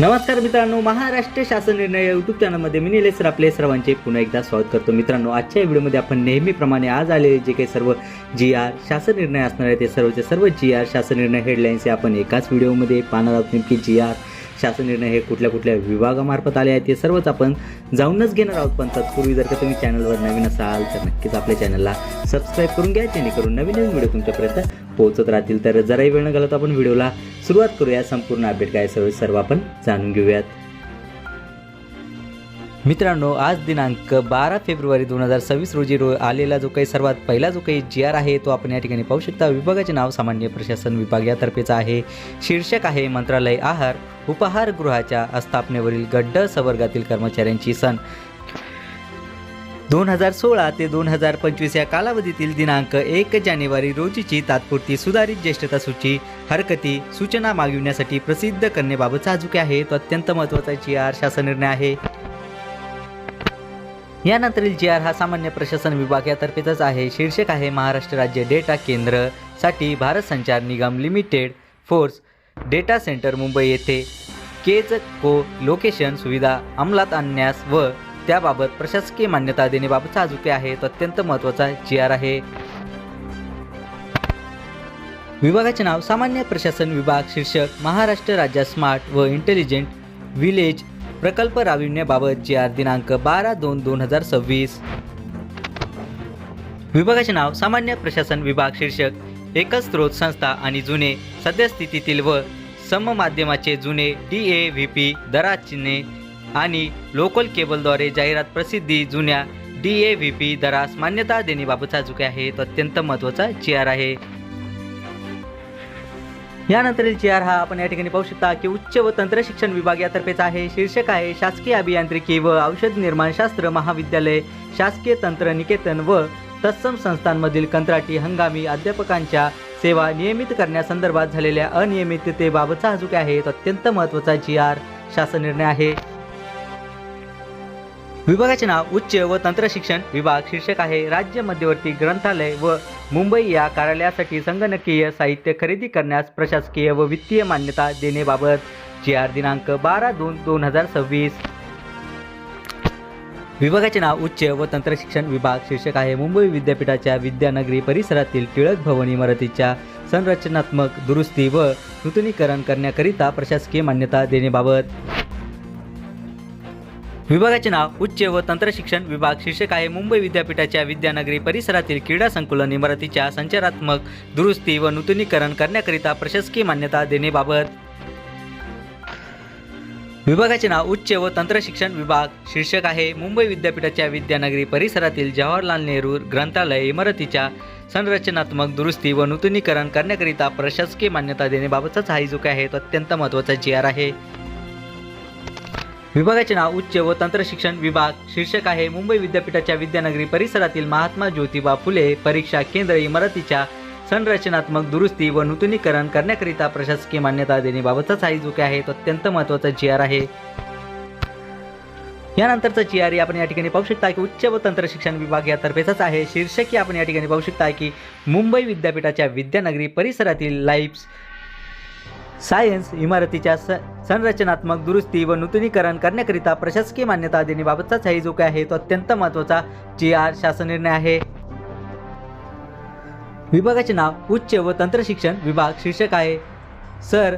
नमस्कार मित्रांनो महाराष्ट्र शासन निर्णय युट्यूब चॅनलमध्ये मी निलेश सर आपले सर्वांचे पुन्हा एकदा स्वागत करतो. मित्रांनो आजच्या व्हिडिओमध्ये आपण नेहमीप्रमाणे आज आलेले जे काही सर्व जी आर शासन निर्णय असणार आहे ते सर्वचे सर्व जी आर शासन निर्णय हेडलाईन्स हे आपण एकाच व्हिडिओमध्ये पाहणार आहोत. नेमकी जी आर शासन निर्णय हे कुठल्या कुठल्या विभागामार्फत आले आहेत ते सर्वच आपण जाऊनच घेणार आहोत. पण तत्पूर्वी जर का तुम्ही चॅनलवर नवीन असाल तर नक्कीच आपल्या चॅनलला सबस्क्राईब करून घ्या जेणेकरून नवीन नवीन व्हिडिओ तुमच्यापर्यंत पोहोचत राहतील. तर जराही वेळ न घालत आपण व्हिडिओला सुरुवात करूया. संपूर्ण अपडेट काय सर्व सर्व आपण जाणून घेऊयात. मित्रांनो आज दिनांक बारा फेब्रुवारी दोन हजार सव्वीस रोजी रो आलेला जो काही सर्वात पहिला जो काही जी आर आहे तो आपण या ठिकाणी पाहू शकता. विभागाचे नाव सामान्य प्रशासन विभाग यातर्फेचा आहे. शीर्षक आहे मंत्रालय आहार उपहारगृहाच्या स्थापनेवरील गड्ड संवर्गातील कर्मचाऱ्यांची सण. दोन हजार सोळा ते दोन हजार पंचवीस या कालावधीतील दिनांक एक जानेवारी रोजीची तात्पुरती सुधारित ज्येष्ठता सूची हरकती सूचना मागविण्यासाठी प्रसिद्ध करण्याबाबतचा अजूक आहे तो अत्यंत महत्त्वाचा जी आर शासन निर्णय आहे. यानंतरील जी आर हा सामान्य प्रशासन विभाग यातर्फेचाच आहे. शीर्षक आहे महाराष्ट्र राज्य data केंद्रसाठी Bharat Sanchar Nigam limited force data centre Mumbai येथे केज को लोकेशन सुविधा अंमलात आणण्यास व त्याबाबत प्रशासकीय मान्यता देण्याबाबतचा अजूके आहे. तो अत्यंत महत्त्वाचा जी आर आहे. विभागाचे नाव सामान्य प्रशासन विभाग शीर्षक महाराष्ट्र राज्य स्मार्ट व इंटेलिजंट विलेज प्रकल्प राबविण्याबाबत जी आर दिनांक बारा दोन दोन हजार सव्वीस. विभागाचे नाव सामान्य प्रशासन विभाग शीर्षक एकच स्रोत संस्था आणि जुने सद्यस्थितीतील व सममाध्यमाचे जुने डी ए व्ही पी दराचिने आणि लोकल केबलद्वारे जाहिरात प्रसिद्धी जुन्या डी ए व्ही पी दरास मान्यता देण्याबाबतचा जो काही आहे तो अत्यंत महत्त्वाचा जी आर आहे. यानंतरील जी आर हा आपण या ठिकाणी पाहू शकता की उच्च व तंत्र शिक्षण विभाग यातर्फेचा आहे. शीर्षक आहे शासकीय अभियांत्रिकी व औषध निर्माणशास्त्र महाविद्यालय शासकीय तंत्र निकेतन व तत्सम संस्थांमधील कंत्राटी हंगामी अध्यापकांच्या सेवा नियमित करण्यासंदर्भात झालेल्या अनियमिततेबाबतचा हा जो काय आहे तो अत्यंत महत्त्वाचा जी आर शासन निर्णय आहे. विभागाचे नाव उच्च व तंत्र शिक्षण विभाग शीर्षक आहे. राज्य मध्यवर्ती ग्रंथालय व मुंबई या कार्यालयासाठी संगणकीय साहित्य खरेदी करण्यास प्रशासकीय व वित्तीय मान्यता देण्याबाबत जी आर दिनांक बारा दोन दोन हजार सव्वीस. विभागाचे नाव उच्च व तंत्र शिक्षण विभाग शीर्षक आहे. मुंबई विद्यापीठाच्या विद्यानगरी परिसरातील टिळक भवन इमारतीच्या संरचनात्मक दुरुस्ती व नूतनीकरण करण्याकरिता प्रशासकीय मान्यता देण्याबाबत विभागाचे नाव उच्च व तंत्रशिक्षण विभाग शीर्षक आहे मुंबई विद्यापीठाच्या विद्यानगरी परिसरातील क्रीडा संकुलन इमारतीच्या संचारात्मक दुरुस्ती व नूतनीकरण करण्याकरिता प्रशासकीय मान्यता देण्याबाबत विभागाचे नाव उच्च व तंत्रशिक्षण विभाग शीर्षक आहे मुंबई विद्यापीठाच्या विद्यानगरी परिसरातील जवाहरलाल नेहरू ग्रंथालय इमारतीच्या संरचनात्मक दुरुस्ती व नूतनीकरण करण्याकरिता प्रशासकीय मान्यता देण्याबाबतचाच हा जो काय आहे. तो अत्यंत महत्त्वाचा जी आर आहे. विभागाचे नाव उच्च व तंत्रशिक्षण विभाग. शीर्षक आहे मुंबई विद्यापीठाच्या विद्यानगरी परिसरातील महात्मा ज्योतिबा फुले परीक्षा केंद्र इमारतीच्या संरचनात्मक दुरुस्ती व नूतनीकरण करण्याकरिता प्रशासकीय मान्यता देण्याबाबतचाच हा जो काय आहे तो अत्यंत महत्त्वाचा जी आर आहे. यानंतरचा जी आर आपण या ठिकाणी पाहू शकता की उच्च व तंत्र शिक्षण विभाग यातर्फेचाच आहे. शीर्षकी आपण या ठिकाणी पाहू शकता की मुंबई विद्यापीठाच्या विद्यानगरी परिसरातील लाईफ्स सायन्स इमारतीच्या स संरचनात्मक दुरुस्ती व नूतनीकरण करण्याकरिता प्रशासकीय मान्यता देण्याबाबतचाच हा जो काय आहे तो अत्यंत महत्त्वाचा जी आर शासन निर्णय आहे. विभागाचे नाव उच्च व तंत्रशिक्षण विभाग शीर्षक आहे. सर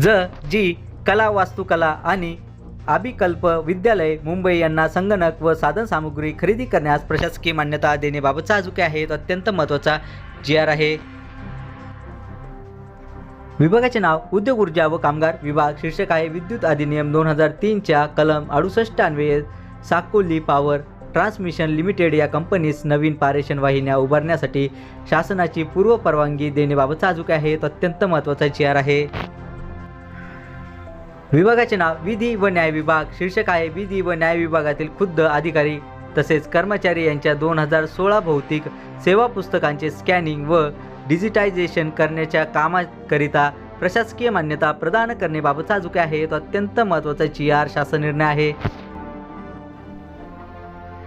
ज जी कला वास्तुकला आणि अभिकल्प विद्यालय मुंबई यांना संगणक व साधन सामुग्री खरेदी करण्यास प्रशासकीय मान्यता देण्याबाबतचा अजून आहे तो अत्यंत महत्त्वाचा जी आर आहे. विभागाचे नाव उद्योग ऊर्जा व कामगार विभाग शीर्षक आहे विद्युत अधिनियम दोन हजार तीनच्या कलम अडुसष्ट अन्वये साकोली पॉवर ट्रान्समिशन लिमिटेड या कंपनीस नवीन पारेषण वाहिन्या उभारण्यासाठी शासनाची पूर्व परवानगी देण्याबाबतचा अजून आहे. तो अत्यंत महत्त्वाचा चेअर आहे. विभागाचे नाव विधी व न्याय विभाग शीर्षक आहे विधी व न्याय विभागातील खुद्द अधिकारी तसेच कर्मचारी यांच्या दोन हजार सोळा भौतिक सेवा पुस्तकांचे स्कॅनिंग व डिजिटायझेशन करण्याच्या कामाकरिता प्रशासकीय मान्यता प्रदान करण्याबाबतचा अजून आहे. तो अत्यंत महत्त्वाचा जी आर शासन निर्णय आहे.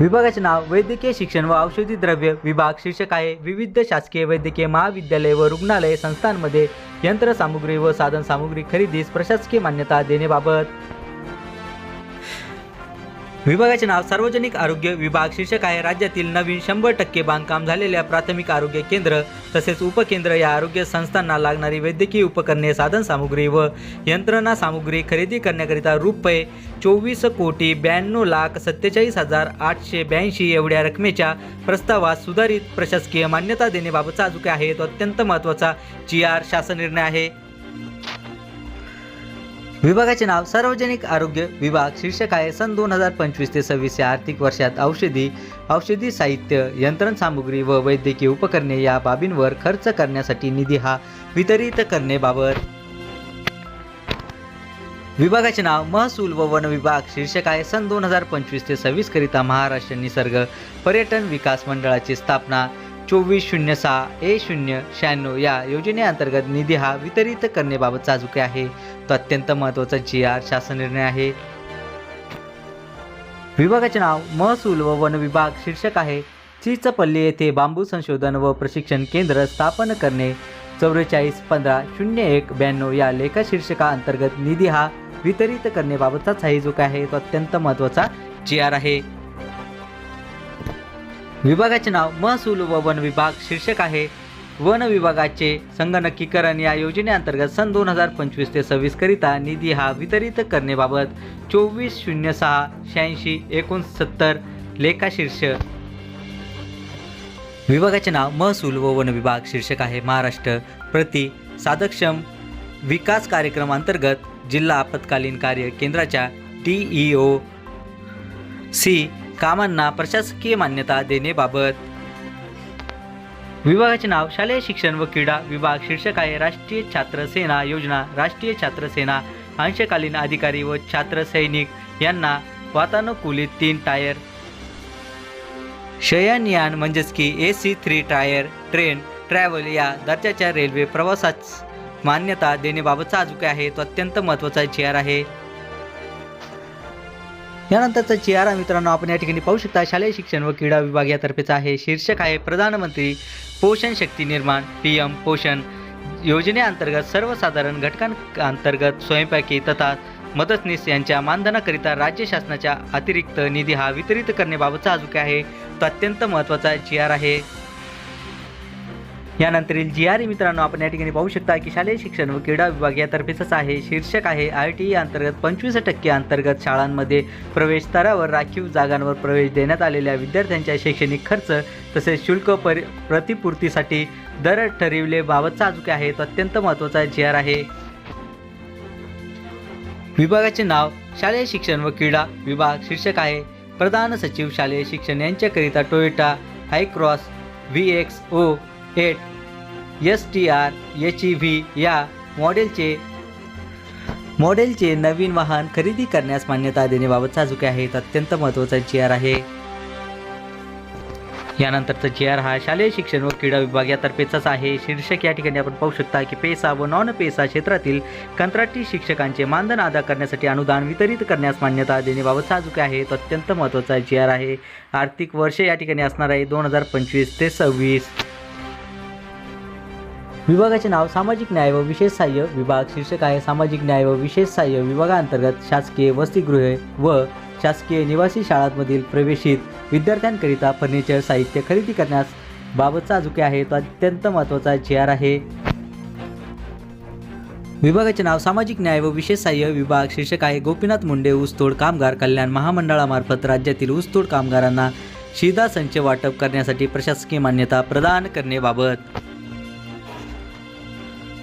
विभागाचे नाव वैद्यकीय शिक्षण व औषधी द्रव्य विभाग शीर्षक आहे. विविध शासकीय वैद्यकीय महाविद्यालय व रुग्णालय संस्थांमध्ये यंत्रसामुग्री व साधनसामुग्री खरेदीस प्रशासकीय मान्यता देण्याबाबत विभागाचे नाव सार्वजनिक आरोग्य विभाग शीर्षक आहे. राज्यातील नवीन शंभर टक्के बांधकाम झालेल्या प्राथमिक आरोग्य केंद्र तसेच उपकेंद्र या आरोग्य संस्थांना लागणारी वैद्यकीय उपकरणे साधन सामुग्री व यंत्रणा सामुग्री खरेदी करण्याकरिता रुपये चोवीस कोटी ब्याण्णव लाख सत्तेचाळीस हजार आठशे ब्याऐंशी एवढ्या रकमेच्या प्रस्तावास सुधारित प्रशासकीय मान्यता देण्याबाबतचा अजूक आहे तो अत्यंत महत्त्वाचा जी आर शासन निर्णय आहे. विभागाचे नाव सार्वजनिक आरोग्य विभाग शीर्षक आहे सन दोन हजार पंचवीस ते सव्वीस या आर्थिक वर्षात औषधी औषधी साहित्य यंत्रणसामुग्री व वैद्यकीय उपकरणे या बाबींवर खर्च करण्यासाठी निधी हा वितरित करणेबाबत विभागाचे नाव महसूल व वन विभाग शीर्षक आहे सन दोन हजार पंचवीस ते सव्वीस करिता महाराष्ट्र निसर्ग पर्यटन विकास मंडळाची स्थापना चोवीस शून्य सहा ए शून्य शहाण्णव या योजनेअंतर्गत निधी हा वितरित करण्याबाबतचा अजूक आहे. तो अत्यंत महत्त्वाचा जी आर शासन निर्णय आहे. विभागाचे नाव महसूल व वन विभाग शीर्षक आहे. चिचपल्ली येथे बांबू संशोधन व प्रशिक्षण केंद्र स्थापन करणे. चौवेचाळीस पंधरा शून्य एक ब्याण्णव या लेखा शीर्षकाअंतर्गत निधी हा वितरित करण्याबाबतचाच आहे जो काय आहे. तो अत्यंत महत्त्वाचा जी आर आहे. विभागाचे नाव महसूल व वन विभाग शीर्षक आहे. वन विभागाचे संगणकीकरण या योजनेअंतर्गत सन दोन हजार पंचवीस ते सव्वीस करिता निधी हा वितरित करण्याबाबत चोवीस शून्य सहा शहाऐंशी एकोणसत्तर लेखाशीर्ष विभागाचे नाव महसूल व वन विभाग शीर्षक आहे महाराष्ट्र. प्रति साधक्षम विकास कार्यक्रम अंतर्गत जिल्हा आपत्कालीन कार्य केंद्राच्या टी ई ओ. सी. कामांना प्रशासकीय मान्यता देण्याबाबत विभागाचे नाव शालेय शिक्षण व क्रीडा विभाग शीर्षक आहे राष्ट्रीय छात्र सेना योजना. राष्ट्रीय छात्र सेना अंशकालीन अधिकारी व छात्र सैनिक यांना वातानुकूलित तीन टायर. शयनयान म्हणजेच की A C three tier train travel या दर्जाच्या रेल्वे प्रवासास मान्यता देण्याबाबतचा अजूक आहे. तो अत्यंत महत्त्वाचा चेअर आहे. यानंतरचा जी आर मित्रांनो आपण या ठिकाणी पाहू शकता. शालेय शिक्षण व क्रीडा विभाग यातर्फेचा आहे शीर्षक आहे प्रधानमंत्री पोषण शक्ती निर्माण पी एम पोषण योजनेअंतर्गत सर्वसाधारण घटकांअंतर्गत स्वयंपाकी तथा मदतनीस यांच्या मानधनाकरिता राज्य शासनाच्या अतिरिक्त निधी हा वितरित करण्याबाबतचा अजूक आहे. तो अत्यंत महत्त्वाचा जी आर आहे. यानंतरील जी आर मित्रांनो आपण या ठिकाणी पाहू शकता की शालेय शिक्षण व क्रीडा विभाग यातर्फेच आहे. शीर्षक आहे आय टी अंतर्गत पंचवीस टक्के अंतर्गत शाळांमध्ये प्रवेश स्तरावर राखीव जागांवर प्रवेश देण्यात आलेल्या विद्यार्थ्यांच्या शैक्षणिक खर्च तसेच शुल्क परि प्रतिपूर्तीसाठी दर ठरविले बाबतचा अजूक आहे. तो अत्यंत महत्त्वाचा जी आर आहे. विभागाचे नाव शालेय शिक्षण व क्रीडा विभाग शीर्षक आहे. प्रधान सचिव शालेय शिक्षण यांच्याकरिता Toyota Hycross V X O eight S T R H E V या मॉडेलचे मॉडेलचे नवीन वाहन खरेदी करण्यास मान्यता देण्याबाबतचा जो काही आहे अत्यंत महत्त्वाचा जी आर आहे. यानंतरचा जी आर हा शालेय शिक्षण व क्रीडा विभाग यातर्फेचाच आहे. शीर्षक या ठिकाणी आपण पाहू शकता की पेसा व नॉन पेसा क्षेत्रातील कंत्राटी शिक्षकांचे मानधन अदा करण्यासाठी अनुदान वितरित करण्यास मान्यता देण्याबाबतचा जो काही आहे. तो अत्यंत महत्त्वाचा जी आर आहे. आर्थिक वर्ष या ठिकाणी असणार आहे दोन हजार पंचवीस ते सव्वीस. विभागाचे नाव सामाजिक न्याय व विशेष सहाय्य विभाग शीर्षक आहे सामाजिक न्याय व विशेष सहाय्य विभागांतर्गत शासकीय वसतिगृहे व शासकीय निवासी शाळांमधील प्रवेशित विद्यार्थ्यांकरिता फर्निचर साहित्य खरेदी करण्यास बाबतचा अजुके आहे. तो अत्यंत महत्त्वाचा जी आर आहे. विभागाचे नाव सामाजिक न्याय व विशेष सहाय्य विभाग शीर्षक आहे. गोपीनाथ मुंडे ऊसतोड कामगार कल्याण महामंडळामार्फत राज्यातील ऊसतोड कामगारांना शिधा संच वाटप करण्यासाठी प्रशासकीय मान्यता प्रदान करण्याबाबत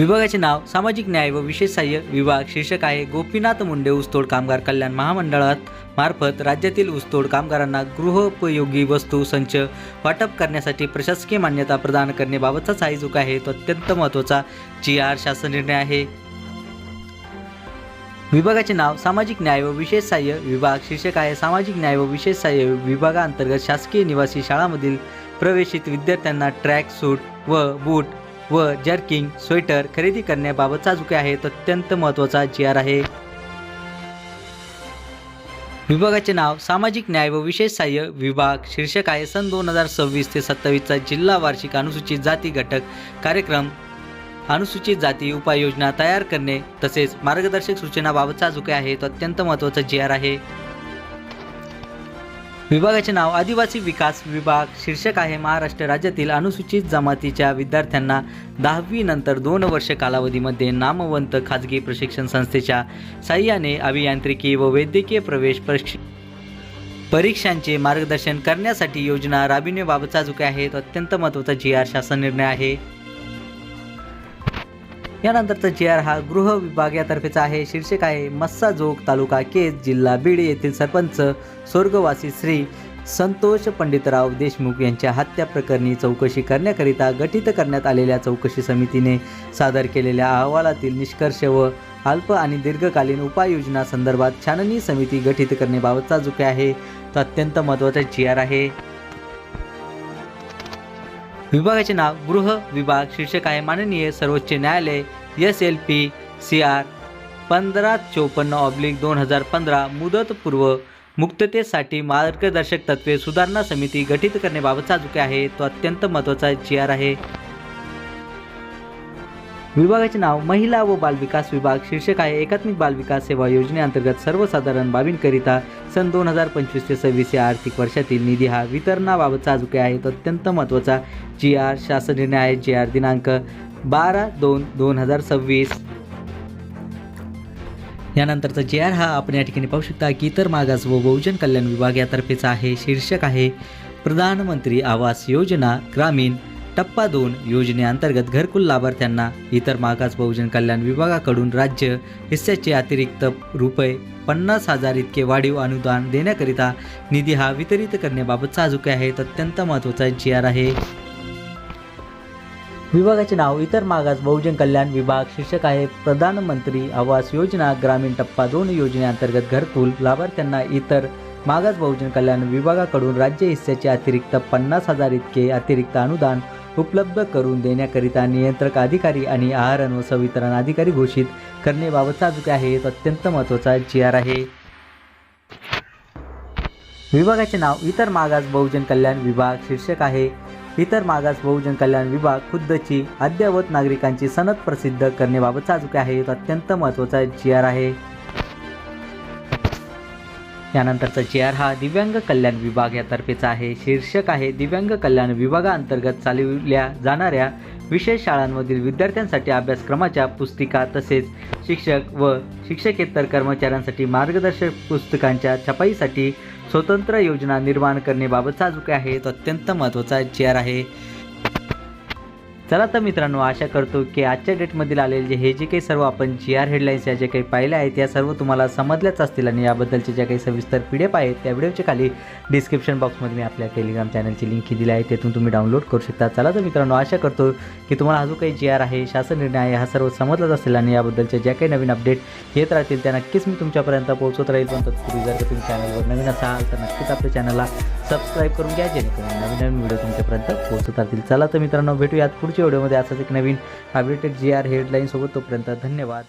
विभागाचे नाव सामाजिक न्याय व विशेष सहाय्य विभाग शीर्षक आहे गोपीनाथ मुंडे ऊसतोड कामगार कल्याण महामंडळात मार्फत राज्यातील ऊसतोड कामगारांना गृहोपयोगी वस्तू संच वाटप करण्यासाठी प्रशासकीय मान्यता प्रदान करण्याबाबतचा हा आहे. तो अत्यंत महत्त्वाचा जी आर शासन निर्णय आहे. विभागाचे नाव सामाजिक न्याय व विशेष सहाय्य विभाग शीर्षक आहे. सामाजिक न्याय व विशेष सहाय्य विभागांतर्गत शासकीय निवासी शाळांमधील प्रवेशित विद्यार्थ्यांना ट्रॅक सूट व बूट व जर्किंग स्वेटर खरेदी करण्याबाबतचा जो काही आहे. तो अत्यंत महत्त्वाचा जी आर आहे. विभागाचे नाव सामाजिक न्याय व विशेष सहाय्य विभाग शीर्षक आहे सन दोन हजार सव्वीस ते सत्तावीसचा जिल्हा वार्षिक अनुसूचित जाती घटक कार्यक्रम अनुसूचित जाती उपाययोजना तयार करणे तसेच मार्गदर्शक सूचनाबाबतचा जो काही आहे. तो अत्यंत महत्त्वाचा जी आर आहे. विभागाचे नाव आदिवासी विकास विभाग शीर्षक आहे महाराष्ट्र राज्यातील अनुसूचित जमातीच्या विद्यार्थ्यांना दहावी नंतर दोन वर्ष कालावधीमध्ये नामवंत खाजगी प्रशिक्षण संस्थेच्या साह्याने अभियांत्रिकी व वैद्यकीय प्रवेश परीक्ष परीक्षांचे मार्गदर्शन करण्यासाठी योजना राबविण्याबाबतचा जो काही आहे तो अत्यंत महत्त्वाचा जी आर शासन निर्णय आहे. यानंतरचा जी आर हा गृह विभाग यातर्फेचा आहे. शीर्षक आहे मस्साजोग तालुका केज जिल्हा बीड येथील सरपंच स्वर्गवासी श्री संतोष पंडितराव देशमुख यांच्या हत्या प्रकरणी चौकशी करण्याकरिता गठीत करण्यात आलेल्या चौकशी समितीने सादर केलेल्या अहवालातील निष्कर्ष व अल्प आणि दीर्घकालीन उपाययोजना संदर्भात छाननी समिती गठीत करण्याबाबतचा जो काही आहे. तो अत्यंत महत्त्वाचा जी आर आहे. विभागाचे नाव गृह विभाग शीर्षक आहे माननीय सर्वोच्च न्यायालय S L P C R पंधरा चोपन्न ऑब्लिक दोन हजार पंधरा मुदतपूर्व मुक्ततेसाठी मार्गदर्शक तत्वे सुधारणा समिती गठीत करण्याबाबतचा जो काही आहे तो अत्यंत महत्त्वाचा जी आर आहे. विभागाचे नाव महिला व बालविकास विभाग शीर्षक आहे एकात्मिक बालविकास सेवा योजनेअंतर्गत सर्वसाधारण बाबींकरिता सन दोन हजार पंचवीस ते सव्वीस या आर्थिक वर्षातील निधी हा वितरणाबाबतचा जो आहे. तो अत्यंत महत्त्वाचा. जी आर शासन निर्णय आहे. जी आर दिनांक बारा दोन दोन हजार सव्वीस. यानंतरचा जे आर हा आपण या ठिकाणी पाहू शकता की इतर मागास व बहुजन कल्याण विभाग यातर्फेचा आहे. शीर्षक आहे प्रधानमंत्री आवास योजना ग्रामीण टप्पा दोन योजनेअंतर्गत घरकुल लाभार्थ्यांना इतर मागास बहुजन कल्याण विभागाकडून राज्य हिस्स्याचे अतिरिक्त रुपये पन्नास हजार इतके वाढीव अनुदान देण्याकरिता निधी हा वितरित करण्याबाबतचा जो काही अत्यंत महत्त्वाचा जी आर आहे. विभागाचे नाव इतर मागास बहुजन कल्याण विभाग शीर्षक आहे. प्रधानमंत्री आवास योजना ग्रामीण टप्पा दोन योजनेअंतर्गत घरकुल लाभार्थ्यांना इतर मागास बहुजन कल्याण विभागाकडून राज्य हिस्स्याचे अतिरिक्त पन्नास हजार इतके अतिरिक्त अनुदान उपलब्ध करून देण्याकरिता नियंत्रक अधिकारी आणि आहार व संवितरण अधिकारी घोषित करण्याबाबतचा जो आहे. तो अत्यंत महत्त्वाचा जी आर आहे. विभागाचे नाव इतर मागास बहुजन कल्याण विभाग शीर्षक आहे. इतर मागास बहुजन कल्याण विभाग खुद्दची अद्ययावत नागरिकांची सनद प्रसिद्ध करण्याबाबतचा जो आहे. तो अत्यंत महत्त्वाचा जी आर आहे. यानंतरचा जी आर हा दिव्यांग कल्याण विभाग यातर्फेचा आहे. शीर्षक आहे दिव्यांग कल्याण विभागाअंतर्गत चालविल्या जाणाऱ्या विशेष शाळांमधील विद्यार्थ्यांसाठी अभ्यासक्रमाच्या पुस्तिका तसेच शिक्षक व शिक्षकेतर कर्मचाऱ्यांसाठी मार्गदर्शक पुस्तकांच्या छपाईसाठी स्वतंत्र योजना निर्माण करण्याबाबतचा जो काही आहे. तो अत्यंत महत्त्वाचा जी आर आहे. चला तर मित्रांनो आशा करतो की आजच्या डेटमधील आलेले हे जे काही सर्व आपण जी आर हेडलाईन्स या जे काही पाहिल्या आहेत त्या सर्व तुम्हाला समजल्याच असतील आणि याबद्दलचे ज्या काही सविस्तर पी डी एफ आहेत त्या व्हिडिओच्या खाली डिस्क्रिप्शन बॉक्समध्ये मी आपल्या टेलिग्राम चॅनलची लिंक दिली आहे तेथून तुम्ही डाउनलोड करू शकता. चला तर मित्रांनो आशा करतो की तुम्हाला हा जो काही जी आर आहे शासन निर्णय आहे हा सर्व समजलाच असेल आणि याबद्दलच्या ज्या काही नवीन अपडेट येत राहतील त्या नक्कीच मी तुमच्यापर्यंत पोहोचत राहील. पण तत्पूर्वी जर तुम्ही चॅनलवर नवीन असाल तर नक्कीच आपल्या चॅनलला सबस्क्राईब करून घ्या जेणेकरून नवीन नवीन व्हिडिओ तुमच्यापर्यंत पोहोचत राहतील. चला तर मित्रांनो भेटूयात पुढच्या व्हिडिओमध्ये असाच एक नवीन अपडेटेड जी आर हेडलाईनसोबत तोपर्यंत धन्यवाद.